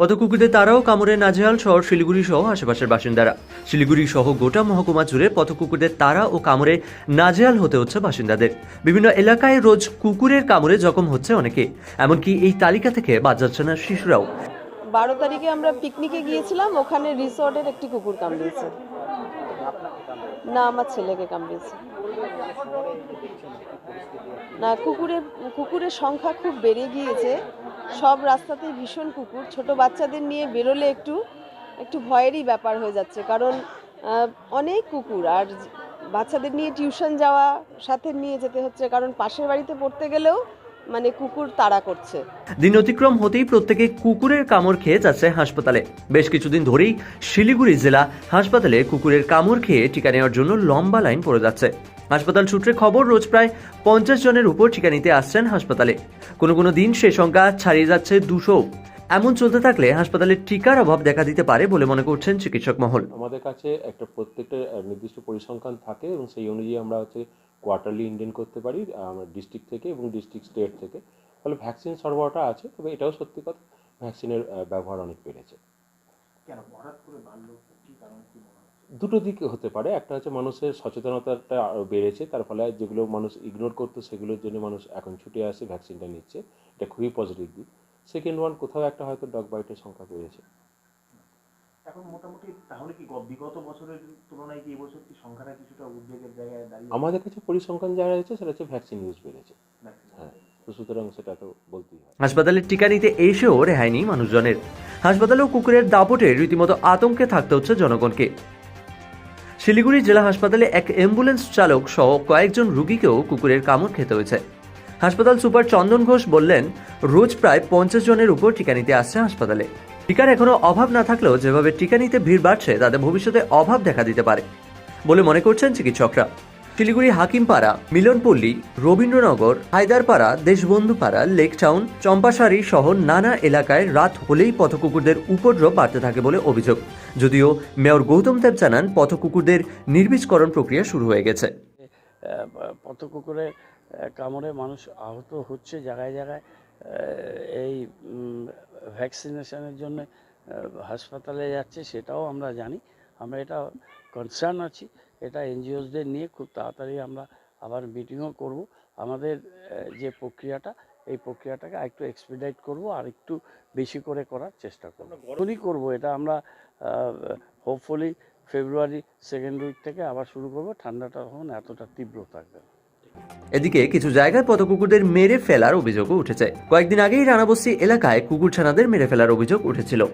পথ কুকুরদের তারাও কামড়ে নাজেহাল শহর শিলিগুড়ি সহ আশেপাশের বাসিন্দারা। শিলিগুড়ি সহ গোটা মহকুমা জুড়ে পথ কুকুরদের তারা ও কামড়ে নাজেহাল হতে হচ্ছে বাসিন্দাদের। বিভিন্ন এলাকায় রোজ কুকুরের কামড়ে জখম হচ্ছে অনেকে। এমনকি এই তালিকা থেকে বাদ যাচ্ছে না শিশুরাও। বারো তারিখে আমরা পিকনিকে গিয়েছিলাম, ওখানে রিসর্টের একটি কুকুর কামড়িয়েছে না, আমার ছেলেকে কামড়িয়েছে না, কুকুরের কুকুরের সংখ্যা খুব বেড়ে গিয়েছে। সব রাস্তাতেই ভীষণ কুকুর। ছোট বাচ্চাদের নিয়ে বেরোলে একটু একটু ভয়েরই ব্যাপার হয়ে যাচ্ছে। কারণ অনেক কুকুর। আর বাচ্চাদের নিয়ে টিউশন যাওয়া, সাথে নিয়ে যেতে হচ্ছে। কারণ পাশের বাড়িতে পড়তে গেলেও মানে কুকুর তাড়া করছে। দিন অতিক্রম হতেই প্রত্যেকে কুকুরের কামড় খেয়ে যাচ্ছে হাসপাতালে। বেশ কিছুদিন ধরেই শিলিগুড়ি জেলা হাসপাতালে কুকুরের কামড় খেয়ে টিকা নেওয়ার জন্য লম্বা লাইন পড়ে যাচ্ছে। হাসপাতাল সূত্রে খবর, রোজ প্রায় পঞ্চাশ জনের উপর টিকা নিতে আসছেন হাসপাতালে। কোনো কোনো দিন সে সংখ্যা ছাড়িয়ে যাচ্ছে দুশো। এমন চলতে থাকলে হাসপাতালে টিকার অভাব দেখা দিতে পারে বলে মনে করছেন চিকিৎসক মহল। আমাদের কাছে একটা প্রত্যেকটা নির্দিষ্ট পরিসংখ্যান থাকে এবং সেই অনুযায়ী আমরা হচ্ছে কোয়ার্টারলি ইন্ডেন করতে পারি ডিস্ট্রিক্ট থেকে এবং ডিস্ট্রিক্ট স্টেট থেকে। ফলে ভ্যাকসিন সরবরাহটা আছে তবে এটাও সত্যি কথা ভ্যাকসিনের ব্যবহার অনেক বেড়েছে। কেন হঠাৎ করে বাড়লো? কি কারণ কি দুটো দিক হতে পারে। একটা হচ্ছে মানুষের সচেতনতাটা আরও বেড়েছে তার ফলে যেগুলো মানুষ ইগনোর করতো সেগুলোর জন্য মানুষ এখন ছুটে আসে ভ্যাকসিনটা নিচ্ছে। এটা খুবই পজিটিভ দিক। সেকেন্ড ওয়ান কোথাও একটা হয়তো ডগ বাইটের সংখ্যা বেড়েছে। এখন মোটামুটি তাহলে কি বিগত বছরের তুলনায় কি এবছর কি সংখ্যাটা কিছুটা উদ্বেগের জায়গায় দাঁড়িয়ে আমাদের কাছে পরিসংখ্যান যা রয়েছে সেটা হচ্ছে ভ্যাকসিন ইউজ বেড়েছে। হ্যাঁ তো সুতরাং সেটা তো বলতেই হয়। হাসপাতালে টিকা নিতে এসেও রেহাই নেই মানুষজনের হাসপাতালেও কুকুরের দাপটে রীতিমতো আতঙ্কে থাকতে হচ্ছে জনগণকে। শিলিগুড়ি জেলা হাসপাতালে এক অ্যাম্বুলেন্স চালক সহ কয়েকজন রুগীকেও কুকুরের কামড় খেতে হয়েছে। হাসপাতাল সুপার চন্দন ঘোষ বললেন, রোজ প্রায় পঞ্চাশ জনের উপর টিকা নিতে আসছে হাসপাতালে। টিকার এখনও অভাব না থাকলেও যেভাবে টিকা নিতে ভিড় বাড়ছে, তাতে ভবিষ্যতে অভাব দেখা দিতে পারে বলে মনে করছেন চিকিৎসকরা। শিলিগুড়ি হাকিমপাড়া, মিলনপল্লী, রবীন্দ্রনগর, হায়দারপাড়া, দেশবন্ধুপাড়া লেক টাউন চম্পাশাড়ি সহ নানা এলাকায় রাত হলেই পথকুকুরদের উপদ্রব বাড়তে থাকে বলে অভিযোগ। যদিও মেয়র গৌতম দেব জানান, পথকুকুরদের নির্বীজকরণ প্রক্রিয়া শুরু হয়ে গেছে। পথ কুকুরে কামড়ে মানুষ আহত হচ্ছে জায়গায় জায়গায় এই ভ্যাকসিনেশনের জন্য হাসপাতালে যাচ্ছে সেটাও আমরা জানি। আমরা এটা কনসার্ন আছি এটা এনজিওসদের নিয়ে খুব তাড়াতাড়ি আমরা আবার মিটিংও করব। আমাদের যে প্রক্রিয়াটা এই প্রক্রিয়াটাকে আরেকটু এক্সপিডাইট করব আর একটু বেশি করে করার চেষ্টা করব। এখনই করব এটা আমরা হোপফুলি ফেব্রুয়ারি সেকেন্ড উইক থেকে আবার শুরু করব। ঠান্ডাটা তখন এতটা তীব্র থাকবে। এদিকে কিছু জায়গায় পথ কুকুরদের মেরে ফেলার অভিযোগও উঠেছে। কয়েকদিন আগেই রানাবস্তি এলাকায় কুকুরছানাদের মেরে ফেলার অভিযোগ উঠেছিল।